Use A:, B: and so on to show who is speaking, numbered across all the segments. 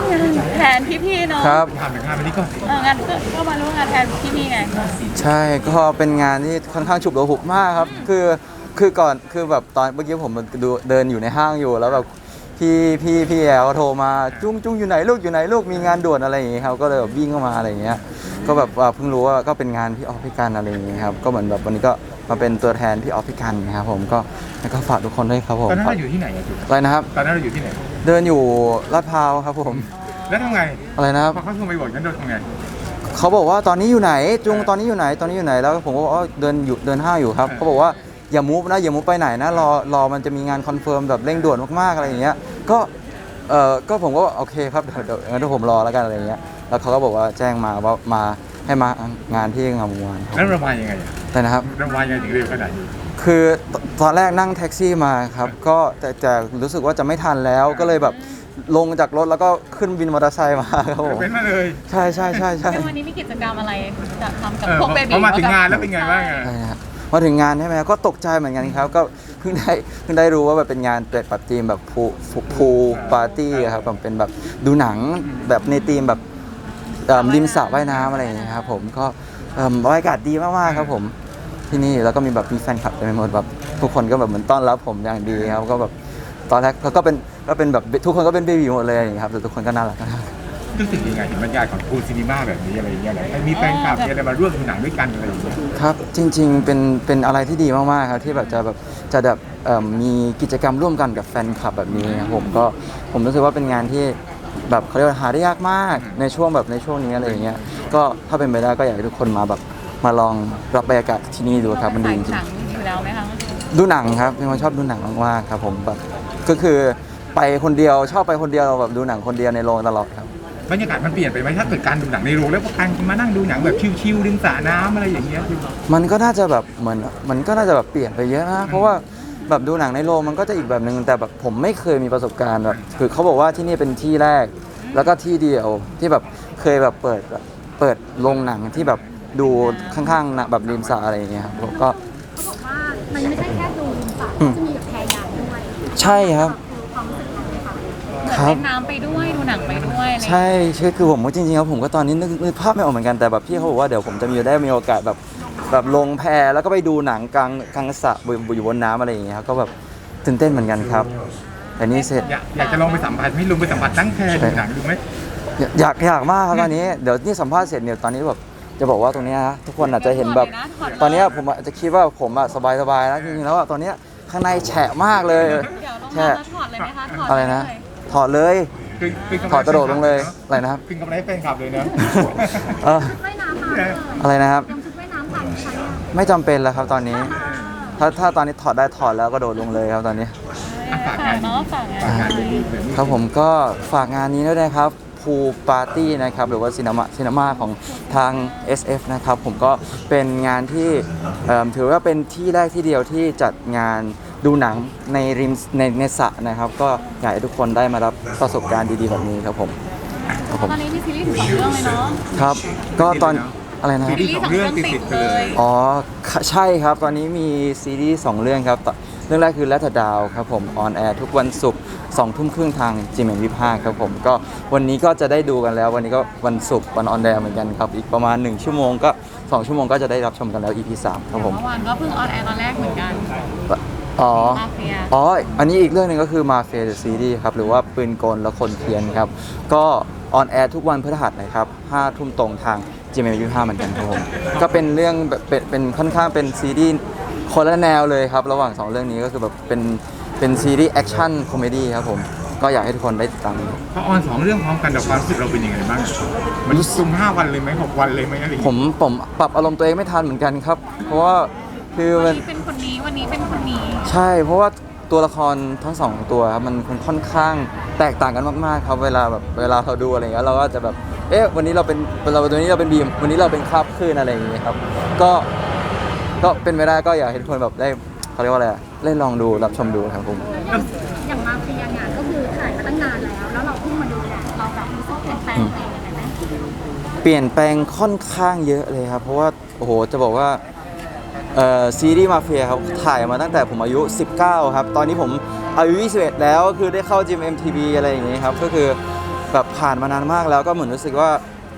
A: วมงานแทนพี่ๆเนาะ
B: ครับ
C: ถามถึงงานวันนี้ก่อน
A: เอองานก็ก็มาร่วมงานแทนพี่ๆไง
B: ใช่ก็เป็นงานที่ค่อนข้างฉุกระหุกมากครับ คือคือก่อนคือแบบตอนเมื่อกี้ผมดูเดินอยู่ในห้างอยู่แล้วแบบพี่พี่พี่แอลก็โทรมาจุ้งจุ้งอยู่ไหนลูกอยู่ไหนลูกมีงานด่วนอะไรอย่างงี้ครับก็เลยแบบวิ่งเข้ามาอะไรอย่างเงี้ยก็แบบว่าเพิ่งรู้ว่าก็เป็นงานพี่ออฟพี่กันอะไรอย่างงี้ครับก็เหมือนแบบวันนี้ก็มาเป็นตัวแทนพี่ออฟพี่กันนะครับผมก็แล้วก็ฝากทุกคนด้วยครับผม
C: ตอนนั้นเราอยู่ที่ไหนอะจุ๊บ
B: อะไรนะครับ
C: ตอนนั้นเราอยู่ที่ไหน
B: เดินอยู่ลาดพร้าวครับผม
C: แล้วทำไง
B: อะไรนะครับ
C: พอเขาโทรไปบอกฉันโดนทำไง
B: เขาบอกว่าตอนนี้อยู่ไหนจุง
C: เออ
B: ตอนนี้อยู่ไหนตอนนี้อยู่ไหนแล้วผมก็บอกว่าเดินอยู่เดินห้างอยู่ครับ
C: เออ
B: เขาบอกว่าอย่ามูฟนะอย่ามูฟไปไหนนะรอรอมันจะมีงานคอนเฟิร์มแบบเร่งด่วนมากๆอะไรอย่างเงี้ยก็เออก็ผมก็โอเคครับเดี๋ยวเดี๋ยวงั้นเดี๋ยวผมรอแล้วกันอะไรอย่างเงี้ยแล้วเขาก็บอกว่าแจ้งมาว่ามาให้มางานที่งามวงวาน
C: แล้วเรามายังไงอะ
B: แต่นะครับ
C: เรามายังไงถึงเร็วขนาดนี้
B: คือตตอนแรกนั่งแท็กซี่มาครับ ก็แต่แต่รู้สึกว่าจะไม่ทันแล้วก็เลยแบบลงจากรถแล้วก็ขึ้นวินมอเตอร์ไซค์มาครับผม
C: เป็นมาเลย
B: ใช่ใช่ใช่ใช่
A: วันนี้มีกิจกรรมอะไรจะทำกับ
C: เออ
A: พวกเบบี
C: พอมาถึงงานแล้วเป็นไงบ้างอะ
B: ใช่ครับมาถึงงานใช่ไหมก็ตกใจเหมือนกันครับ ก็เพิ่งได้เพิ่งได้รู้ว่าแบบเป็นงานเปิดปรับทีมแบบพูพูปาร์ตี้ครับแบบเป็นแบบดูหนังแบบในทีมแบบเอิ่มริมสระว่ายน้ำอะไรอย่างเงี้ยครับผมก็เอิ่มบรรยากาศดีมากๆครับผม ที่นี่แล้วก็มีแบบมีแฟนคลับเต็มไปหมดแบบทุกคนก็แบบเหมือนต้อนรับผมอย่างดีครับก็แบบตอนแรกก็ก็เป็นก็เป็นแบบทุกคนก็เป็นเบบีหมดเลยอย่างเงี้ยครับแต่ทุกคนก็น่ารักมาก
C: รู้สึกยังไงเห็นบรรยากาศของคูซีนีมาแบบนี้อะไรอย่างเงี้ยอะไรมีแฟนคลับมีอะไรมาร่วมดูหนังด้วยกันอะไรอย่างเงี้ย
B: ครับจริง ๆ เป็นเป็นอะไรที่ดีมากๆครับที่แบบจะแบบจะแบบเอิ่มมีกิจกรรมร่วมกันกับแฟนคลับแบบนี้ครับผมก็ผมรู้สึกว่าเป็นงานที่แบบเขาเรียกว่าหาได้ยากมากในช่วงแบบในช่วงนี้อะไรอย่างเงี้ยก็ถ้าเป็นไปได้ก็อยากให้ทุกคนมาแบบ มาลองรับบรรยากาศที่นี่ดูครับมันดีจริง
A: หนังอยู่แล้วไหมคะ
B: ๆดูหนังครับเป็นคนชอบดูหนังมากๆครับผมแบบก็คือไปคนเดียวชอบไปคนเดียวแบบดูหนังคนเดียวในโรงตลอดครับ
C: บรรยากาศมันเปลี่ยนไปไหมถ้าเกิดการดูหนังในโรงแล้วพอการมานั่งดูหนังแบบชิลๆริมสระน้ำอะไรอย่างเงี้ย
B: มันก็น่าจะแบบเหมือนมันก็น่าจะแบบเปลี่ยนไปเยอะนะเพราะว่าแบบดูหนังในโรงมันก็จะอีกแบบหนึ่งแต่แบบผมไม่เคยมีประสบการณ์แบบคือเขาบอกว่าที่นี่เป็นที่แรก แล้วก็ที่เดียวที่แบบเคยแบบเปิดแบบเปิดโรงหนังที่แบบ ดูข้างๆนะแบบริมสระอะไรอย่างเงี้ยครับผมก็
D: เขาบอกว่ามันไม่ใช่แค่ดูริมสระ
B: อืม
D: จะมีแบบแพยางด้วย
B: ใช่ครับ
D: คือความรู้สึกของเราค่ะ
B: ครับ
A: เล่นน้ำไปด้วยดูหนังไปด้วยอะไรอย่างเงี้ย
B: ใช่ใช่คือผมก็จริงๆแล้วผมก็ตอนนี้นึกนึกภาพไม่ออกเหมือนกันแต่แบบพี่เขาบอกว่าเดี๋ยวผมจะมีได้มีโอกาสแบบแบบลงแพแล้วก็ไปดูหนังกลางกลางสระอยู่อยู่บนน้ำอะไรอย่างเงี้ยครับก็แบบตื่นเต้นเหมือนกันครับแต่นี่เสร็จ
C: อยากอยากจะลองไปสัมผัสไม่ลงไปสัมผัสตั้งแค่ดูหนังดูไหม
B: อยากอยากมากครับตอนนี้ เดี๋ยวนี่สัมภาษณ์เสร็จเนี่ยตอนนี้แบบ จะบอกว่าตรงเนี้ยนะทุกคนอาจจะเห็นแบบ ตอนเนี้ยผมอาจจะคิดว่าผมอะสบายสบายๆแล้วจริงๆแล้วอะตอนเนี้ยข้างในแฉะมากเลย
A: เดี๋ยวลงมาแล้วถอดเลยไหมคะถอด
B: อะไรนะ
A: เลย
B: ถอดเลย
C: คือคือกำ
B: ถอดกระโดดลงเลยอะไรนะครับ
C: คือกำไรให้แฟนคลับเลยนะ
B: เออ
D: ชุดว่ายน้ำมาเลย
B: อะไรนะครับ
D: ยังชุดว่ายน้ำทันใช่ไหม
B: ไม่จำเป็นแล้วครับตอนนี้ ถ้าถ้าตอนนี้ถอดได้ถอดแล้วก็โดดลงเลยครับตอนนี้
C: อะฝากงาน
A: เนาะฝากงาน
C: ฝากงานดีๆแบบนี้
B: ครับผมก็ฝากงานนี้ด้วยนะครับ พูปาร์ตี้นะครับหรือว่าซีน e มาซีน e มาของทาง SF นะครับผมก็เป็นงานที่เอิ่มถือว่าเป็นที่แรกที่เดียวที่จัดงานดูหนังในริมในในสระนะครับ ก็อยากให้ทุกคนได้มารับประสบการณ์ดีๆแบบนี้ครับผมครับผม
A: ตอนนี้มีซีรีส์ถึงสองเรื่องเลยเนาะ
B: ครับ ก็ตอนอะไรนะค
C: ซี
B: รับ
C: รีส์สองเรื่องติดๆไปเลย
B: อ๋อค่ะใช่ครับ ตอนนี้มีซีรีส์สองเรื่องครับต่อเรื่องแรกคือแลทดาวครับผม ออนแอร์ทุกวันศุกร์ สองทุ่มครึ่งทางจีเมนวิภาคครับผมก็วันนี้ก็จะได้ดูกันแล้ว วันนี้ก็วันศุกร์วันออนแอร์เหมือนกันครับ อีกประมาณ 1 ชั่วโมงก็ 2 ชั่วโมงก็จะได้รับชมกันแล้ว EP 3ครับผม
A: เมื่อวานก็เพิ่งออนแอร์ตอนแรกเหมือนกัน
B: อ๋อ
A: มาเฟีย
B: อ๋อ อันนี้อีกเรื่องหนึ่งก็คือมาเฟียซีรีส์ครับ หรือว่าปืนกลและคนเทียนครับ ก็ออนแอร์ทุกวันพฤหัสนะครับ5ทุ่มตรงทาง GMM 25เหมือนกันครับผม ก็เป็นเรื่องแบบเป็นเป็นค่อนข้างเป็นซีรีส์คนละแนวเลยครับ ระหว่าง2เรื่องนี้ก็คือแบบเป็น เป็นซีรีส์แอคชั่นคอมเมดี้ครับผม ก็อยากให้ทุกคนได้ติดตามดู
C: พอออนสองเรื่องพร้อมกันแต่ความรู้สึกเราเป็นยังไงบ้าง มันซุ่มห้าวันเลยไหมหกวันเลยไหมอะไรอย่าง
B: ผ
C: เงี้ย
B: มผมปรับอารมณ์ตัวเองไม่ทันเหมือนกันครับ เพราะว่าคือ
A: วั
B: มันน
A: นี้เป็นคนนี้วันนี้เป็นคนนี้
B: ใช่ เพราะว่าตัวละครทั้งสองตัวครับมันค่อนข้างแตกต่างกันมากๆครับ เวลาแบบเวลาเราดูอะไรอย่างเงี้ยเราก็จะแบบ เอ๊ะวันนี้เราเป็นเราวันนี้เราเป็นบีมวันนี้เราเป็นคราบคลื่นอะไรอย่างเงี้ยครับ ก็ก็เป็นไปได้ก็อยากให้ทุกคนแบบได้ เขาเรียกว่าอะไรอะเล่นลองดูรับชมดูครับผม
D: อย่างอย่างมาเฟียเนี่ยก็คือถ่ายมาตั้งนานแล้ว แล้วเราเพิ่งมาดูเนี่ยเราแบบรู้สึกเปลี่ยนแปลงตัวเองยังไงไหม
B: เปลี่ยนแปลงค่อนข้างเยอะเลยครับ เพราะว่าโอ้โหจะบอกว่าเอ่อซีรีส์มาเฟียครับถ่ายมาตั้งแต่ผมอายุ 19 ครับ ตอนนี้ผมอายุ 21 แล้วก็คือได้เข้าจิม MTV อะไรอย่างเงี้ยครับ ก็คือแบบผ่านมานานมากแล้วก็เหมือนรู้สึกว่า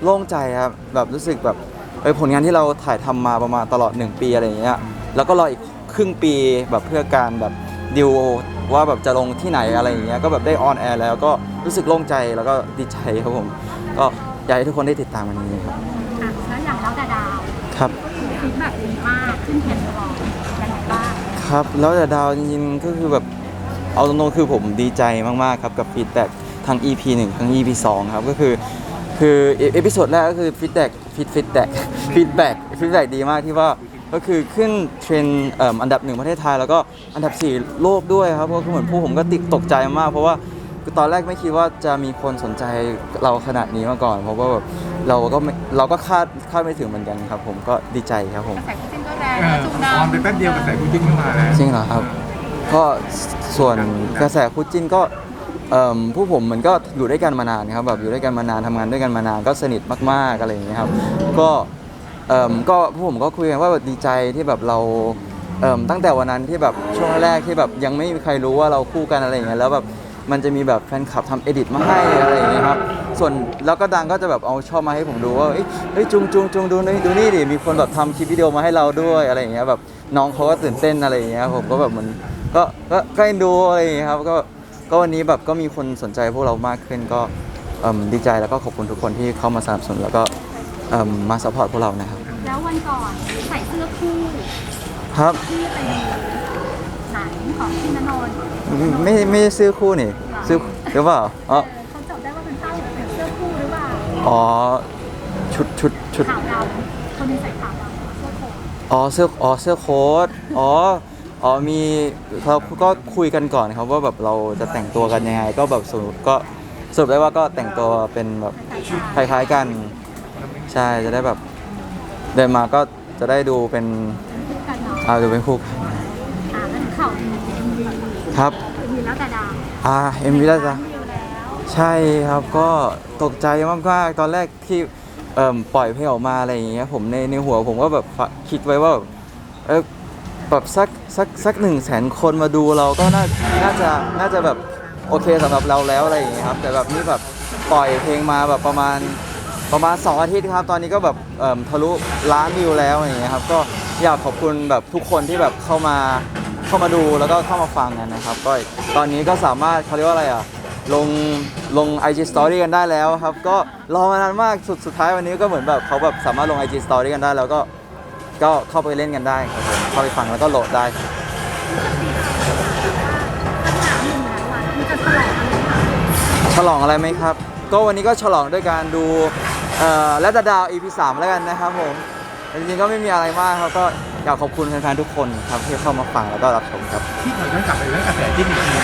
B: โล่งใจครับแบบรู้สึกแบบเออผลงานที่เราถ่ายทำมาประมาณตลอด 1 ปีอะไรอย่างเงี้ยแล้วก็รออีก ครึ่งปีแบบเพื่อการแบบดิวว่าแบบจะลงที่ไหนอะไรอย่างเงี้ยก็แบบได้ออนแอร์แล้วก็รู้สึกโล่งใจแล้วก็ดีใจครับผมก็อยากให้ทุกคนได้ติดตามมันนี้ครับ
D: อะแล้วอย่างแล้วแต่ดาว
B: ครับ
D: ฟีดแบ็กดีมากขึ้นเทรนด์ตลอดยังไงบ้าง
B: ครับแล้วแต่ดาวจริงๆก็คือแบบเอาตรงๆคือผมดีใจมากๆครับกับฟีดแบ็กทั้ง EP 1ทั้ง EP 2ครับก็คือคือเอพิโซดแรกก็คือฟีดแบ็กฟีดฟีดแบ็กฟีดแบ็กฟีดแบ็กดีมากที่ว่า ก็คือขึ้นเทรนด์เอิ่มอันดับหนึ่งประเทศไทย แล้วก็อันดับ 4 โลกด้วยครับก็คือเหมือนผู้ผมก็ติดตกใจมาก เพราะว่าคือตอนแรกไม่คิดว่าจะมีคนสนใจเราขนาดนี้มาก่อน เพราะว่าแบบเราก็ไม่เราก็คาดคาดไม่ถึงเหมือนกันครับ ผมก็ดีใจครับผม
A: กระแสคู่จิ้นก็แรง
C: เออ
A: นะจุง
C: ออนไป
A: ดำ
C: แป๊บเดียวกับใส่คู่จิ้นเข้ามาแล้ว
B: จริงเหรอครับ ก็ส่วนกระแสคู่จิ้นก็เอิ่มผู้ผมเหมือนก็อยู่ด้วยกันมานานครับแบบอยู่ด้วยกันมานานทำงานด้วยกันมานานก็สนิทมากๆอะไรอย่างเงี้ยครับ ก็ เอิ่มก็ผู้ผมก็คุยกันว่าแบบดีใจที่แบบเราเอิ่มตั้งแต่วันนั้นที่แบบช่วงแรกที่แบบยังไม่มีใครรู้ว่าเราคู่กันอะไรอย่างเงี้ยแล้วแบบมันจะมีแบบแฟนคลับทำเอดิตมาให้อะไรอย่างเงี้ยครับส่วนแล้วก็ดังก็จะแบบเอาชอบมาให้ผมดูว่าเอ้ยเฮ้ยจุงจุงจุงดูนี่ดูนี่ดิมีคนแบบทำคลิปวิดีโอมาให้เราด้วยอะไรอย่างเงี้ยแบบน้องเขาก็ตื่นเต้นอะไรอย่างเงี้ยผมก็แบบมันก็ก็ก็เอ็นดูอะไรอย่างเงี้ยครับก็ก็วันนี้แบบก็มีคนสนใจพวกเรามากขึ้นก็เอิ่มดีใจแล้วก็ขอบคุณทุกคนที่เข้ามาสนับสนุนแล้วก็ เอิ่มมาสปอร์ตพวกเรานะครับ
D: แล้ววันก่อนใส่เสื้อคู่
B: ครับ
D: ที่เป็นหนังของพี่ณนนท์
B: ไม่ไม่ไม่ได้ซื้อคู่นี่ซื้อหรือเปล่าอ๋อ
D: เออเขาจับได้ว่าเป็นผ้าเหมือนเสื้อคู่หรือเปล่า
B: อ๋อชุดชุดชุด
D: ขาวดำคนหนึงใส่ขาวดำเสื้อโค้ท
B: อ๋อเสื้ออ๋อเสื้อโค้ทอ๋ออ๋อมีเราก็คุยกันก่อนครับว่าแบบเราจะแต่งตัวกันยังไง ก็แบบสรุปก็สรุปได้ว่าก็แต่งตัวเป็นแบบ
D: ใส่ขาว
B: คล้ายๆกัน ใช่จะได้แบบ เดินมาก็จะได้ดูเป็น
D: คู่กันเนาะ
B: เอาดูเป็นคู่กัน
D: อ่าแล้วถึงข่าวดีเอ็มวี
B: ครับ
D: เอ็มวีแล้วแต่ดาว
B: อ่าเอ็มวีแล้วจ้ะ
D: วิวแล้ว
B: ใช่ครับก็ตกใจมากๆตอนแรกที่เอิ่มปล่อยเพลงออกมาอะไรอย่างเงี้ยผมในในหัวผมก็แบบคิดไว้ว่าแบบเออแบบสักสักสักหนึ่งแสนคนมาดูเราก็น่าน่าจะน่าจะแบบโอเคสำหรับเราแล้วอะไรอย่างเงี้ยครับแต่แบบนี่แบบปล่อยเพลงมาแบบประมาณ ประมาณ 2 อาทิตย์ครับ ตอนนี้ก็แบบทะลุล้านวิวแล้วอย่างเงี้ยครับก็อยากขอบคุณแบบทุกคนที่แบบเข้ามาเข้ามาดูแล้วก็เข้ามาฟังกันนะครับ ก็ตอนนี้ก็สามารถเขาเรียกว่าอะไรอะลงลง IG Story กันได้แล้วครับ ก็รอมานานมากสุดสุดท้ายวันนี้ก็เหมือนแบบเขาแบบสามารถลง IG Story กันได้ แล้วก็ก็เข้าไปเล่นกันได้ครับผมเข้าไปฟังแล้วก็โหลดได้
D: ฉลองอะไรไหมค
B: รับ ก็วันนี้ก็ฉลองด้วยการดู อ่อและดาดาว EP 3แล้วกันนะครับผมแต่จริงๆก็ไม่มีอะไรมากครับก็อยากขอบคุณแฟนๆทุกคนครับที่เข้ามาฟังแล้วก็รับชมครับ
C: ที่เราย้อนกลับไปเรื่องกระแสจิ้นอีกที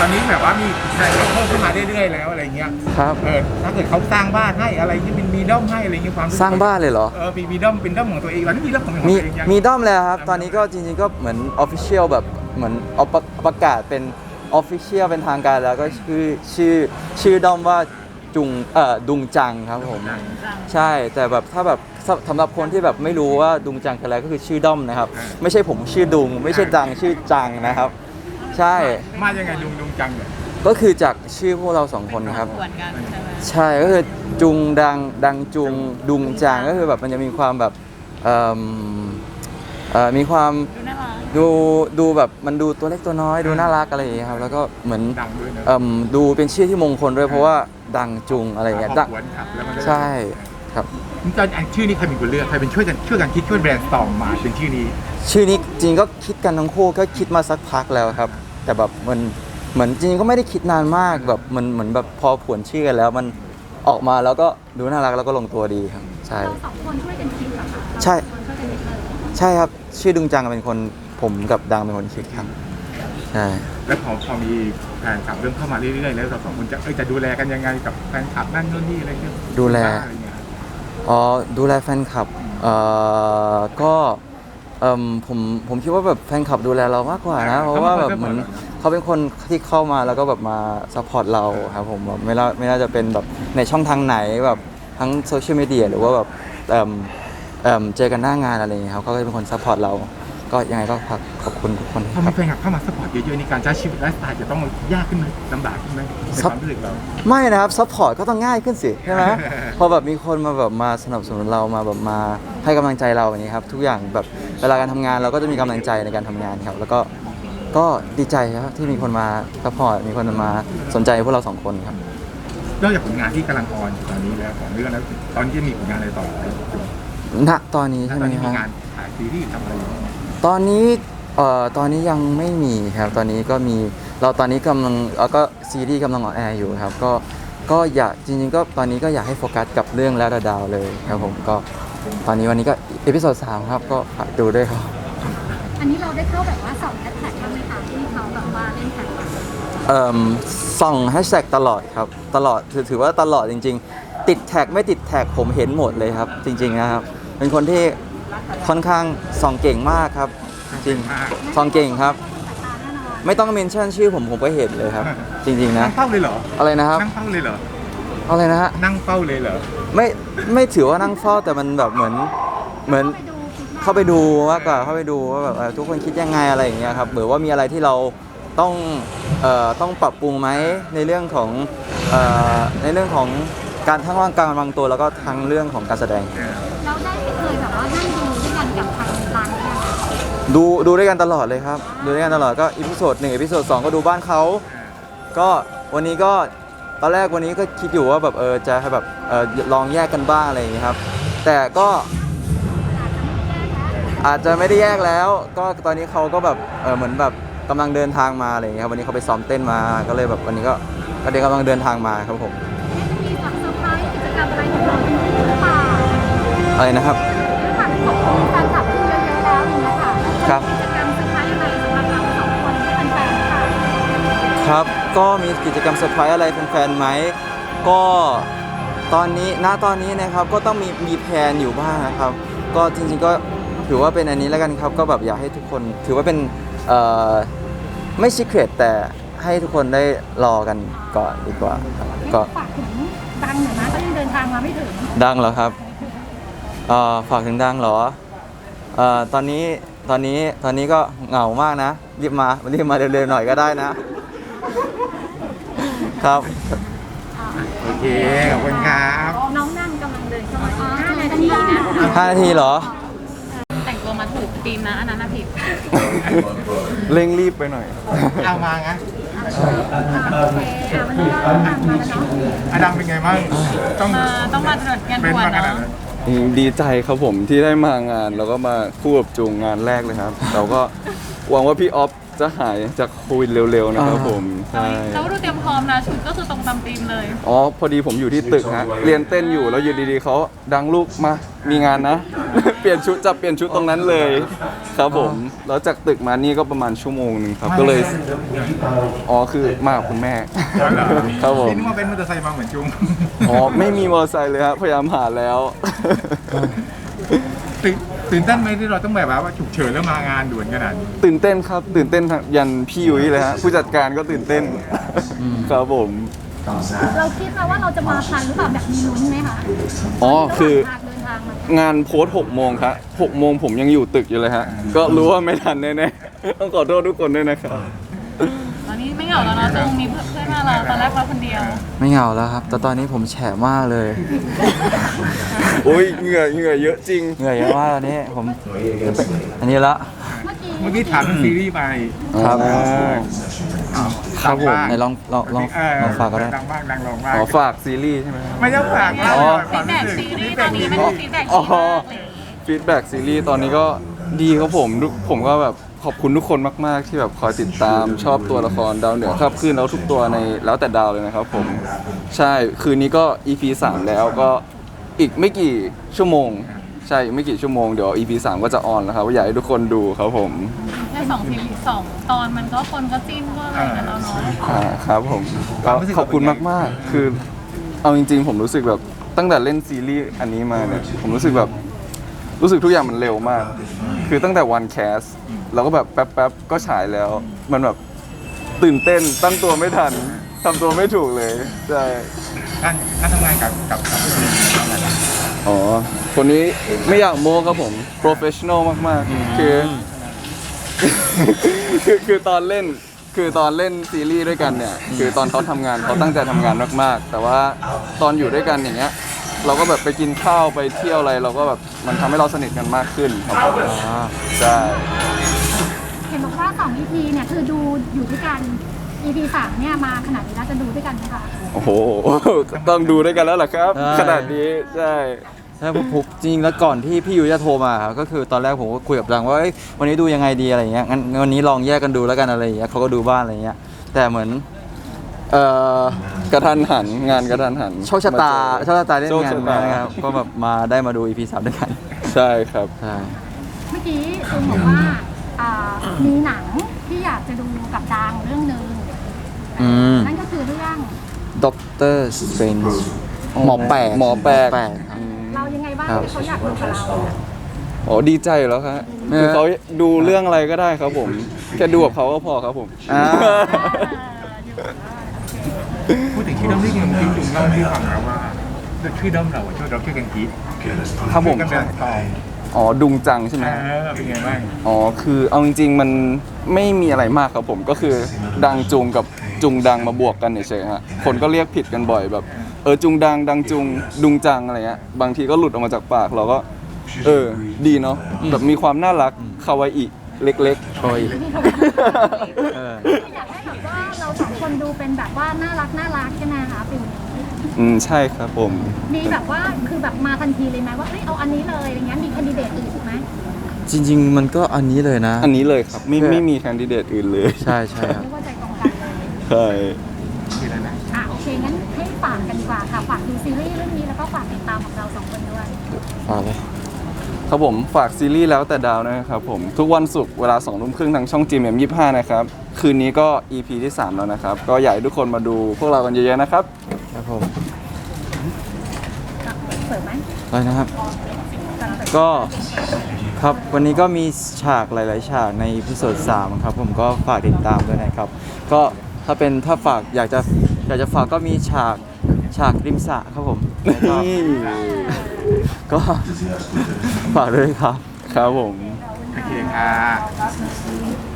C: ตอนนี้แบบว่ามีแรงเพิ่มขึ้นมาเรื่อยๆแล้วอะไรเงี้ย
B: ครับ
C: เออถ้าเกิดเขาสร้างบ้านให้อะไรที่เป็นมีด้อมให้อะไรเงี้ยความ
B: สร้างบ้านเลยเหรอ
C: เออมีมีด้อมเป็นด้อมของตัวเองตอนนี้มีด้อมของตัว
B: มี
C: เองยัง
B: มีด้อมแล้วครับตอนนี้ก็จริงๆก็เหมือนออฟฟิเชียลแบบเหมือนเอาประประกาศเป็นออฟฟิเชียลเป็นทางการแล้วก็ชื่อชื่อชื่อด้อมว่า จุงเอ่อดุงจังครับผม ใช่แต่แบบถ้าแบบสำสำหรับคนที่แบบไม่รู้ว่าดุงจังคืออะไรก็คือชื่อด้อมนะครับ ไม่ใช่ผมชื่อดุง ไม่ใช่ดังชื่อจังนะครับ ใช่
C: มายังไงลุงลุงจังเนี่ย
B: ก็คือจากชื่อพวกเราสองคนนะครับ
A: เหมือนกันใช่ไหม
B: ใช่ก็คือจุงดังดังจุงดุงจางก็คือแบบมันจะมีความแบบเอิ่มเอ่อมีความ
A: ดูน่ารัก
B: ดูดูแบบมันดูตัวเล็กตัวน้อยดูน่ารักอะไรอย่างเงี้ยครับแล้วก็เหมือน
C: ดังด้วยเนอะ
B: เอิ่มดูเป็นชื่อที่มงคลด้วยเพราะว่า ดังจุงอะไรเงี้ย
C: คร
B: ดั
C: งบครัวครับแล้วมันก็
B: ใช่ครับ
C: จริงๆอันชื่อนี้ใครเป็นคนเลือกใครเป็นช่วยกันช่วยกันคิดช่วยแบรนด์สตอมมาเป็นชื่อนี้
B: ชื่อนี้จริงก็คิดกันทั้งคู่ก็คิดมาสักพักแล้วครับ แต่แบบมันเหมือนจริงๆก็ไม่ได้คิดนานมากแบบมันเหมือนแบบพอผวนชื่อกันแล้วมันออกมาแล้วก็ดูน่ารักแล้วก็ลงตัวดีครับ ใช่
D: เราสองคนช่วยกันคิดเหรอคะ
B: ใช่
D: เราสองคนช่วยกันคิดเลย
B: ใช่ครับ ชื่อดุงจังเป็นคนผมกับดังเป็นคนคิดครับ ใช่
C: แล้วพอพอมีแฟนคลับเริ่มเข้ามาเรื่อยๆแล้วเราสองคนจะเอ้ยจะดูแลกันยังไงกับแฟนคลับนั่นนู่นนี่อะไรเงี้ย
B: ดูแล
C: อะไรเงี้ย
B: อ๋อดูแลแฟนคลับเอ่อก็เอ่มผมผมคิดว่าแบบแฟนคลับดูแลเรามากกว่านะเพราะว่าแบบเหมือนเขาเป็นคนที่เข้ามาแล้วก็แบบมาซัพพอร์ตเราครับผมแบบไม่ว่าไม่น่าจะเป็นแบบในช่องทางไหนแบบทั้งโซเชียลมีเดียหรือว่าแบบเอ่มเอ่มเจอกันหน้างานอะไรอย่างเงี้ยครับเขาก็เป็นคนซัพพอร์ตเรา ก็ยังไงก็ฝากขอบคุณทุกคน
C: พอ
B: ค
C: มี
B: รับ
C: แฟนคลับเข้ามาสปอร์ตเยอะๆในการใช้ชีวิตไลฟ์สไตล์จะต้องยากขึ้นไหมลำบากขึ้นไหมในความรู้สึกเรา
B: ไม่นะครับซัพพอร์ตก็ต้องง่ายขึ้นสิใช่ไหม พอแบบมีคนมาแบบมาสนับสนุนเรามาแบบมาให้กำลังใจเราอย่างนี้ครับ ทุกอย่างแบบเวลาการทำงานเราก็จะมีกำลังใจในการทำงานครับ แล้วก็ก็ดีใจครับที่มีคนมาซัพพอร์ตมีคนมาสนใจพวกเราสองคนครับ
C: นอกจากผลงานที่กำลังออนอยู่ตอนนี้แล้วของเรื่องแล้วตอนนี้จะมีผลงานอะไรต่อไหม
B: ณตอนนี้
C: ต
B: ใช่ไหม
C: อนนี้
B: ค
C: มี
B: รับ
C: งานถ่ายซีรีส์ทำอะไรอยู่
B: ตอนนี้เอ่อตอนนี้ยังไม่มีครับ ตอนนี้ก็มีเราตอนนี้กำลังแล้วก็ซีรีส์กำลังออนแอร์อยู่ครับ ก็ก็อยากจริงๆก็ตอนนี้ก็อยากให้โฟกัสกับเรื่องแล้วดาวๆเลยครับผมก็ตอนนี้วันนี้ก็เอพิโซดสามครับก็ฝากดูด้วยครับ
D: อันนี้เราได้เข้าแบบว่าสองแฮชแท็กบ้างไหมคะที่เขาแบบว่าเล่นแท็ก
B: เอ่มส่องแฮชแท็กตลอดครับ ตลอดถือถือว่าตลอดจริง ๆ ติดแท็กไม่ติดแท็กผมเห็นหมดเลยครับ จริงๆนะครับ เป็นคนที่ ค่อนข้างส่องเก่งมากครับ จริงส่องเก่งครับ
D: สายตาแน่นอน
B: ไม่ต้องเมนชั่นชื่อผมผมก็เห็นเลยครับ จริง ๆ นะ
C: นั่งเฝ้าเลยเหรอ
B: อะไรนะครับ
C: นั่งเฝ้าเลยเหรอ
B: อะไรนะฮะ
C: นั่งเฝ้าเลยเหรอ
B: ไม่ไม่ถือว่านั่งเฝ้าแต่มันแบบเหมือนเหมือน
D: เข้าไปดูคลิป
B: เข้าไปดูมากกว่าเข้าไปดูว่าแบบเอ่อทุกคนคิดยังไงอะไรอย่างเงี้ยครับหรือว่ามีอะไรที่เราต้องเอ่อต้องปรับปรุงไหมในเรื่องของเอ่อในเรื่องของการทั้งวางการวางตัว แล้วก็ทั้งเรื่องของการแสดง
D: เราได้เคยแบบว่านั่งดู ดู
B: ดูด้วยกันตลอดเลยครับ ดูด้วยกันตลอดก็อีพิโซดหนึ่งอีพิโซดสองก็ดูบ้านเขา ก็วันนี้ก็ตอนแรกวันนี้ก็คิดอยู่ว่าแบบเออจะให้แบบเออลองแยกกันบ้างอะไรอย่างนี้ยครับ แต่ก็อาจจะไม่ได้แยกแล้ว ก็ตอนนี้เขาก็แบบเออเหมือนแบบกำลังเดินทางมาอะไรอย่างนี้ยครับวันนี้เขาไปซ้อมเต้นมาก็เลยแบบวันนี้ก็ก็เดี๋ยวกำลังเดินทางมาครับผม
D: มีแบบเซอร์ไพรส์กิจกรรมอะไรของเราหรือเปล่า
B: อะไรนะครับ
D: ก็มี
B: กิจกรรมเซอร์ไพรส์อะไรแฟนๆไหม ก็ตอนนี้ณตอนนี้นะครับก็ต้องมีมีแพลนอยู่บ้างนะครับ ก็จริงๆก็ถือว่าเป็นอันนี้แล้วกันครับ ก็แบบอยากให้ทุกคนถือว่าเป็นเอ่อไม่ซีเครตแต่ให้ทุกคนได้รอกันก่อนดีกว่าครับก็
D: ฝากถึงดังหน่อยนะก็ยังเดินทางมาไม่ถึง
B: ดังเหรอครับเอ่อฝากถึงดังเหรอเอ่อตอนนี้ตอนนี้ตอนนี้ก็เหงามากนะ รีบมารีบมาเร็วๆหน่อยก็ได้นะ ครับ
C: โอเค ขอบคุณครับ
D: น้องนั่งกำลังเดินเข้ามาห้านาทีนะ
B: ห้านาทีเหรอ
A: แต่งตัวมาถูกธีมนะอันนั้นนะผิด
B: เร่งรีบไปหน่อย
C: เอามาไง
D: โอเคอะวันนี้เราตามมาแล้วเนาะ
C: อดังเป็นไงบ้าง ต้อง
A: มาต้องมาตรวจงาน
C: เป็น
A: ด่วน
C: มาขนาด
A: เนาะ
C: นั้น
E: ดีใจครับผมที่ได้มางาน แล้วก็มาคู่กับจูงงานแรกเลยครับ เราก็หวังว่าพี่ออฟ จะหายจากโควิดเร็วๆนะครับ
B: อ่า
E: ผมใช่
A: แล้วดูเตรียมพร้อมนะชุดก็คือตรงตามธีมเลย
E: อ๋อพอดีผมอยู่ที่ตึกฮะเรียนเต้นอยู่แล้วอยู่ดีๆเขาดังลูกมามีงานนะ เปลี่ยนชุดจะเปลี่ยนชุดตรงนั้นเลย ครับผมแล้วจากตึกมานี่ก็ประมาณชั่วโมงหนึ่งครับก็เลยอ๋อคือมากับคุณแม่
C: อ๋อเหรอ
E: ครับผม
C: พี่นึกว่าเป็นมอเตอร์ไซค์มาเหมือนจุง
E: อ๋อไม่มีมอเตอร์ไซค์เลยครับพยายามหาแล้ว
C: ตื่นตื่นเต้นไหมที่เราต้องแบบว่าฉุกเฉินแล้วมางานด่วนขนาดนี้
E: ตื่นเต้นครับ ตื่นเต้นทั้งยันพี่ยุ้ยเลยฮะผู้จัดการก็ตื่นเต้นครับผม
D: เราคิดนะว่าเราจะมาทันหรือเปล่าแบบมีลุ้นไหมคะ
E: อ๋อคือ
D: ระหว่างทางเดินทางมางา
E: นโพสต์6โมงครับ6โมงผมยังอยู่ตึกอยู่เลยฮะ ก็รู้ว่าไม่ทันแน่ๆต้องขอโทษทุกคนด้วยนะครับ
A: ต อนนี้ไม่เหงาแล้วเนาะจงมีเพื่อนมาเราตอนแรกเราคนเดียว
B: ไม่เหงาแล้วครับ แต่ตอนนี้ผมแฉะมากเลย
E: โอ้ยเหงื่อเหงื่อเยอะจริง
B: เหนื่อยเยอะมากตอนนี้ผม อันนี้ละ
D: เมื่อกี้
C: เมื่อกี้ถามเรื่องซีรีส์ไป
B: ครับ
E: อ๋อ
C: อ้าว
E: ครับผม
B: ไหนลองลองลอง
C: เออ
B: ลองฝากก็ได้
C: ดังบ้างดังลองบ้าง
E: ขอฝากซีรีส์ใช่ไหมครับ
C: ไม่ต้องฝาก
A: อ๋
C: ว่า
A: อ
C: ความ
A: ฟีด
C: รู้
A: แบ็ก
C: สึก
A: ซีรีส์ตอนนี้มันฟีดแบ็ก
E: อ๋
A: ดี
E: อ
A: มากเลย
E: ฟีดแบ็กซีรีส์ตอนนี้ก็ดีครับผมทุกผมก็แบบ ขอบคุณทุกคนมาก ๆ ที่แบบคอยติดตามชอบตัวละครดาวเหนือครับขึ้นแล้วทุกตัวในแล้วแต่ดาวเลยนะครับผมใช่คืนนี้ก็ EP 3 แล้วก็อีกไม่กี่ชั่วโมง ใช่อีกไม่กี่ชั่วโมงเดี๋ยว EP 3 ก็จะออนแล้วครับอยากให้ทุกคนดูครับผม
A: แค่สองทีมสองตอนมันก็คนก็จิ้นก็อะไรกันแล้วเนาะ
E: อ่าครับผม
C: ค
E: ก็
C: วามรู้สึก
E: ขอบคุณมาก ๆ คือเอาจริง ๆ ผมรู้สึกแบบตั้งแต่เล่นซีรีส์อันนี้มาเนี่ยผมรู้สึกแบบรู้สึกทุกอย่างมันเร็วมาก คือตั้งแต่วันแคส เราก็แบบแป๊บๆก็ฉายแล้ว มันแบบตื่นเต้นตั้งตัวไม่ทันทำตัวไม่ถูกเลยใช่
C: การการทำงานกับกับกับพี่เป็นยังไงบ้าง
E: อ๋อคนนี้ไม่อยากโม้ครับผม โปรเฟชชั่นอลมากๆ คือ คือคือตอนเล่นคือตอนเล่นซีรีส์ด้วยกันเนี่ย คือตอนเขาทำงานเขาตั้งใจทำงานมากๆ แต่ว่าตอนอยู่ด้วยกันอย่างเงี้ย เราก็แบบไปกินข้าวไปเที่ยวอะไร เราก็แบบมันทำให้เราสนิทกันมากขึ้นครับผม
B: อ่า
E: ใช่
D: EP เนี่ยคือดูอยู่ด้วยกัน EP สามเนี่ยมาขนาดนี้แล้วจะดูด้วยกันไหมคะ
E: โอ้โห ต้องดูด้วยกันแล้วเหรอครับขนาดนี้ใช่
B: ใช่ผมผมจริงๆแล้วก่อนที่พี่ยูจะโทรมาครับก็คือตอนแรกผมก็คุยกับดังว่าเอ้ยวันนี้ดูยังไงดีอะไรอย่างเงี้ยงั้นงั้นวันนี้ลองแยกกันดูแล้วกันอะไรอย่างเงี้ยเขาก็ดูบ้านอะไรอย่างเงี้ยแต่เหมือน เอ่อก
E: ระทันหันงานกระทันหัน
B: โชคชะตาโชคชะตาได้
E: โชค
B: งาน
E: ชะตา
B: นะครับก็แบบมาได้มาดู EP สามด้วยกัน
E: ใช่ครับ
B: ใช่
D: เมื่อกี้จุงบอกว่า อ่ามีหนังที่อยากจะดูกับดังเรื่องหนึ่ง
B: อืม
D: นั่นก็คือเรื่อง
B: ด็อกเตอร์สเตรนจ์หมอแปลก
E: หมอแปลก
B: หมอครับ
D: เรายังไงบ้าง
B: ครับ
D: ที่เขาอยากดูกับเรา
E: โอ้ดีใจอยู่แล้วครับ
B: เออ
E: คือเขาดูเรื่องอะไรก็ได้ครับผมแค่ดูกับเขาก็พอครับผม
B: อ่า
C: พูดถึงชื่อด้อมนี่จริงๆจุงเล่าให้ฟังนะว่าชื่อด้อมเราอะชื่อเราชื่อกันกี
E: ครับผม
C: กันเป็นทอง
E: อ๋อดุงจังใช่ไหม
C: เออเป็นไงบ้าง
E: อ๋อคือเอาจริงๆมันไม่มีอะไรมากครับผมก็คือดังจุงกับจุงดังมาบวกกันเฉยๆฮะคนก็เรียกผิดกันบ่อยแบบ เออจุงดังดังจุงดุงจังอะไรเงี้ยบางทีก็หลุดออกมาจากปากเราก็ เออ ดีเนาะแบบมีความน่ารักคาวาอิเล็ก
B: โอ้ย
E: ๆ
B: เออ
D: อยากให้แบบว่าเราสองคนดูเป็นแบบว่าน่ารักน่ารักใช่ไหมคะฟิลนี้
E: อืมใช่ครับผม
D: มีแบบว่าคือแบบมาทันทีเลยไหมว่าเอ้ยเอาอันนี้เลยอะไรเงี้ยมีแคนดิเดตอื่นอีกไหม
B: จริง ๆ มันก็อันนี้เลยนะ
E: อันนี้เลยครับไม่ไม่มีแคนดิเดตอื่นเลย
B: ใช่ใช่ครับ
D: เรียกว่าใจตรงกันเลย
E: ใช่
C: คืออะไรนะ
D: อะโอเคงั้นให้ฝากกันดีกว่าค่ะฝากดูซีรีส์เรื่องนี้แล้วก็ฝากติดตามของเราสองคนด้วย
B: ฝากเลย
E: ครับผมฝากซีรีส์แล้วแต่ดาวนะครับผม ทุกวันศุกร์เวลา2ทุ่มครึ่งทางช่อง GMM 25นะครับ คืนนี้ก็ EP ที่ 3 แล้วนะครับ ก็อยากให้ทุกคนมาดูพวกเรากันเยอะๆนะครับ
B: ครับผม
D: เปิดไหม
B: อะไรนะครับ ก็ครับวันนี้ก็มีฉากหลาย ๆ ฉากในพิโซด3ครับ ผมก็ฝากติดตามด้วยนะครับ ก็ถ้าเป็นถ้าฝากอยากจะอยากจะฝากก็มีฉากฉากริมสระครับผมแล้วก็ก็ฝากด้วยครับ
E: ครับผม
C: โอเคค่ะ